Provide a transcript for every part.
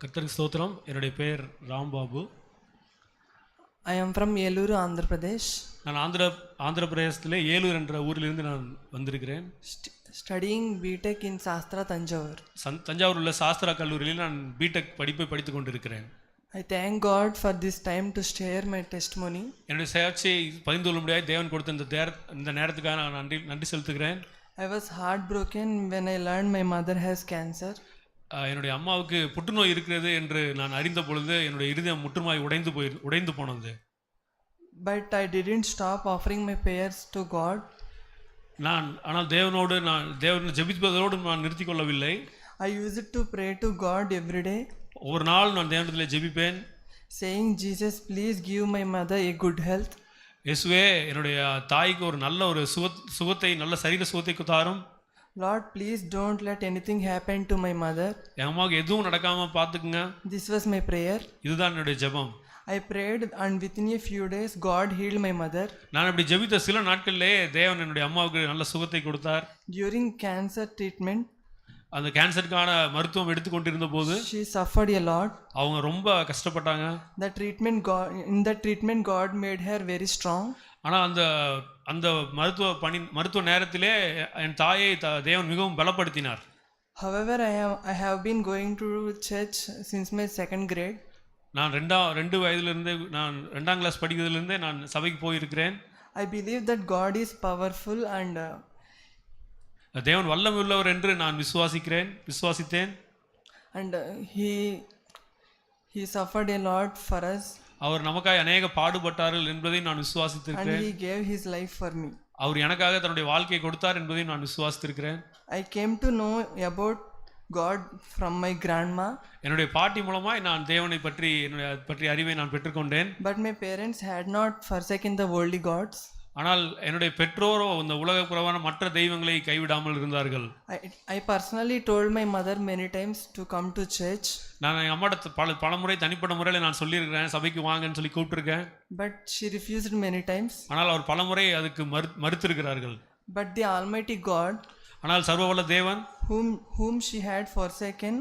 கர்த்தருக்கு ஸ்தோத்திரம் என்னுடைய பெயர் Rambabu I am from Yeluru, Andhra Pradesh, நான் ஆந்திர ஆந்திர பிரதேசத்திலே ஏலூர் என்ற ஊரிலிருந்து நான் வந்திருக்கிறேன் studying BTech in Sastra Tanjavur. சன் தஞ்சாவூர் உள்ள சாஸ்திரா கல்லூரியில் நான் பிடெக் படிப்பை படித்து கொண்டிருக்கிறேன் I thank God for this time to share my testimony. என்னுடைய சாட்சியை பகிர்ந்து கொள்ள முடியாது தேவன் கொடுத்த இந்த தேர் இந்த நேரத்துக்காக நான் நன்றி நன்றி செலுத்துகிறேன் I was heartbroken when I learned my mother has cancer. ஆஹ் என்னுடைய அம்மாவுக்கு புற்றுநோய் இருக்கிறது என்று நான் அறிந்த பொழுது என்னுடைய இருதயம் முற்றுமாய் உடைந்து போய் உடைந்து போனது. But I didn't stop offering my prayers to God. நான் ஆனால் தேவனோடு நான் தேவன் ஜெபிப்பதோடு நான் நிறுத்தி கொள்ளவில்லை. I used to pray to God every day, ஒவ்வொரு நாள் நான் தேவனத்தில் ஜெபிப்பேன். Saying, Jesus, please give my mother a good health. இயேசுவே என்னுடைய தாய்க்கு ஒரு நல்ல ஒரு சுக சுகத்தை நல்ல சரீர சுகத்தை தாரும். Lord, please don't let anything happen to my mother. என் அம்மாவுக்கு எதுவும் நடக்காமல் பார்த்துக்குங்க This was my prayer. இதுதான் என்னுடைய ஜெபம் I prayed, and within a few days, God healed my mother. நான் இப்படி ஜெபித்த சில நாட்களிலே தேவன் என்னுடைய அம்மாவுக்கு நல்ல சுகத்தை கொடுத்தார் During cancer treatment, அந்த கேன்சருக்கான மருத்துவம் எடுத்துக்கொண்டிருந்த போது she suffered a lot. அவங்க ரொம்ப கஷ்டப்பட்டாங்க The treatment, God, in the treatment, God made her very strong. ஆனால் அந்த அந்த மருத்துவ பணி மருத்துவ நேரத்திலே என் தாயை த தேவன் மிகவும் பலப்படுத்தினார். However, I have, I have been going to church since my second grade. நான் ரெண்டாம் ரெண்டு வயதிலிருந்தே நான் ரெண்டாம் கிளாஸ் படிக்கிறதுலேருந்தே நான் சபைக்கு போயிருக்கிறேன். Believe that God is powerful and uh, தேவன் வல்லமை உள்ளவர் என்று நான் விசுவாசிக்கிறேன் விசுவாசித்தேன். uh, he he suffered a lot for us. அவர் நமக்காய் அநேக பாடுபட்டார்கள் என்பதை நான் and விசுவாசித்திருக்கிறேன் he gave his life for me. அவர் எனக்காக தன்னுடைய வாழ்க்கையை கொடுத்தார் என்பதையும் நான் விசுவாசித்திருக்கிறேன் I came to know about God from my grandma, என்னுடைய பாட்டி மூலமாய் நான் தேவனை பற்றி என்னுடைய பற்றி அறிவை நான் பெற்றுக்கொண்டேன் but my parents had not forsaken the worldly gods. ஆனால் என்னுடைய பெற்றோரோ இந்த உலகப்புறமான மற்ற தெய்வங்களை கைவிடாமல் இருந்தார்கள் I, I personally told my mother many times to come to church, நான் என் அம்மாட்ட பல பலமுறை தனிப்பட்ட முறையில் நான் சொல்லியிருக்கிறேன் சபைக்கு வாங்கன்னு சொல்லி கூப்பிட்டுருக்கேன் but she refused many times. ஆனால் அவர் பலமுறை அதுக்கு மறு மறுத்திருக்கிறார்கள் But the Almighty God, ஆனால் சர்வவல்ல தேவன் whom whom she had forsaken,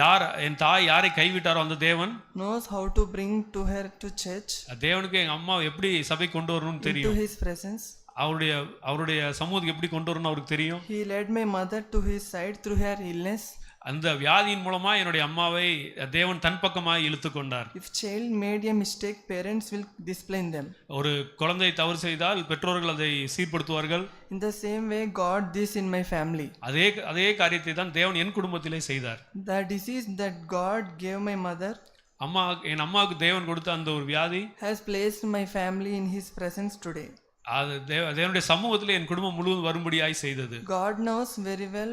யார் என் தாய் யாரை கைவிட்டாரோ அந்த தேவன் knows how to bring to her to church, தேவனுக்கு எங்கள் அம்மா எப்படி சபை கொண்டு வரணும்னு to தெரியும் His presence. அவருடைய அவருடைய சமூகத்துக்கு எப்படி கொண்டு வரணும்னு அவருக்கு தெரியும் He led my mother to His side through her illness. அந்த வியாதியின் மூலமா என்னுடைய அம்மாவை தேவன் தன் பக்கமாய் இழுத்து கொண்டார் If child made a mistake, parents will discipline them. ஒரு குழந்தை தவறு செய்தால் பெற்றோர்கள் அதை சீர்படுத்துவார்கள் In the same way, God this in my family. அதே அதே காரியத்தை தான் தேவன் என் குடும்பத்திலே செய்தார் The disease that God gave my mother அம்மா என் அம்மாவுக்கு தேவன் கொடுத்த அந்த ஒரு வியாதி has placed my family in His presence today. அது தேவ தேவனுடைய சமூகத்திலே என் குடும்பம் முழுவதும் வரும்படியாய் செய்தது God knows very well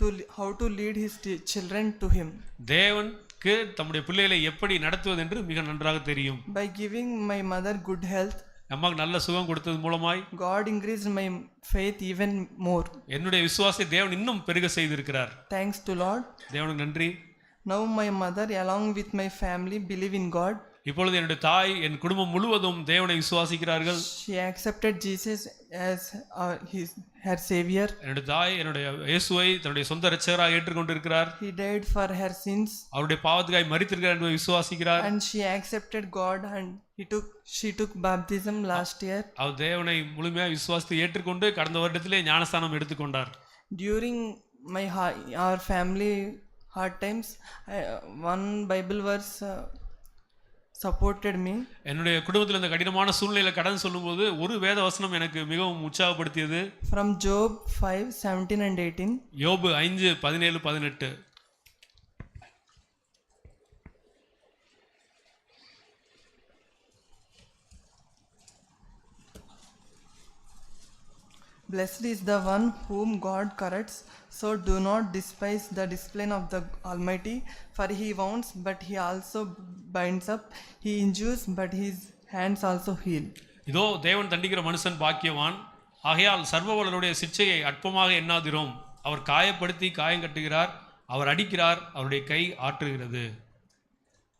how to lead His t- children to Him. தேவனுக்கு தம்முடைய பிள்ளைகளை எப்படி நடத்துவது என்று மிக நன்றாக தெரியும் By giving my mother good health, அம்மாவுக்கு நல்ல சுகம் கொடுத்தது மூலமாய் God increased my faith even more. என்னுடைய விசுவாசத்தை தேவன் இன்னும் பெருக செய்திருக்கிறார் Thanks to Lord. தேவனுக்கு நன்றி Now my mother, along with my family, believe in God. இப்பொழுது என்னுடைய தாய் என் குடும்பம் முழுவதும் தேவனை விசுவாசிக்கிறார்கள். She accepted Jesus as uh, his her savior. என்னுடைய தாய் என்னுடைய இயேசுவை தன்னுடைய சொந்த ரட்சகராக ஏற்றுக்கொண்டிருக்கிறார். He died for her sins, அவருடைய பாவத்துக்காய் மறித்திருக்கிறார் என்பதை விசுவாசிக்கிறார். And she accepted God and he took she took baptism last year. அவர் தேவனை முழுமையாக விசுவாசித்து ஏற்றுக்கொண்டு கடந்த வருடத்திலே ஞானஸ்தானம் எடுத்துக்கொண்டார். During my our family hard times, I, one Bible verse uh, supported me. என்னுடைய குடும்பத்தில் இந்த கடினமான சூழ்நிலையில கடன் சொல்லும்போது ஒரு வேத வசனம் எனக்கு மிகவும் உற்சாகப்படுத்தியது From Job 5 17 and 18. யோபு ஐந்து பதினேழு பதினெட்டு Blessed is the one whom God corrects, so do not despise the discipline of the Almighty, for he wounds, but he also binds up, he injures, but his hands also heal. இதோ தேவன் தண்டிக்கிற மனுஷன் பாக்கியவான் ஆகையால் சர்வவலருடைய சிற்சையை அற்பமாக எண்ணாதிரோம் அவர் காயப்படுத்தி காயம் கட்டுகிறார் அவர் அடிக்கிறார் அவருடைய கை ஆற்றுகிறது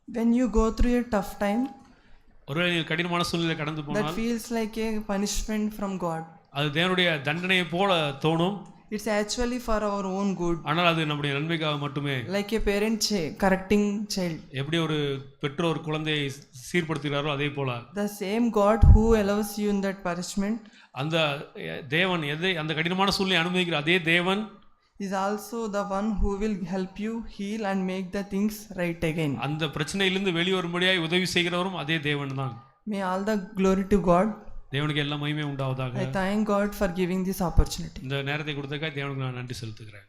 When you go through a tough time, ஒருவேளை நீங்கள் கடினமான சூழ்நிலை கடந்து that போனால் feels like a punishment from God. அது தேவனுடைய தண்டனையை போல தோணும் It's actually for our own good. ஆனால் அது நம்முடைய நன்மைக்காக மட்டுமே a parent ch- correcting child. எப்படி ஒரு பெற்றோர் குழந்தையை சீர்படுத்துகிறாரோ அதே போல The same God who allows you in that punishment அந்த தேவன் எதை அந்த கடினமான சூழ்நிலை அனுமதிக்கிற அதே தேவன் is also the one who will help you heal and make the things right again. அந்த பிரச்சனையிலிருந்து வெளிவரும்படியாய் உதவி செய்கிறவரும் அதே தேவன் தான் May all the glory to God. தேவனுக்கு எல்லா மகிமை உண்டாவதாக I thank God for giving this opportunity. இந்த நேரத்தை கொடுத்தக்காய் தேவனுக்கு நான் நன்றி செலுத்துகிறேன்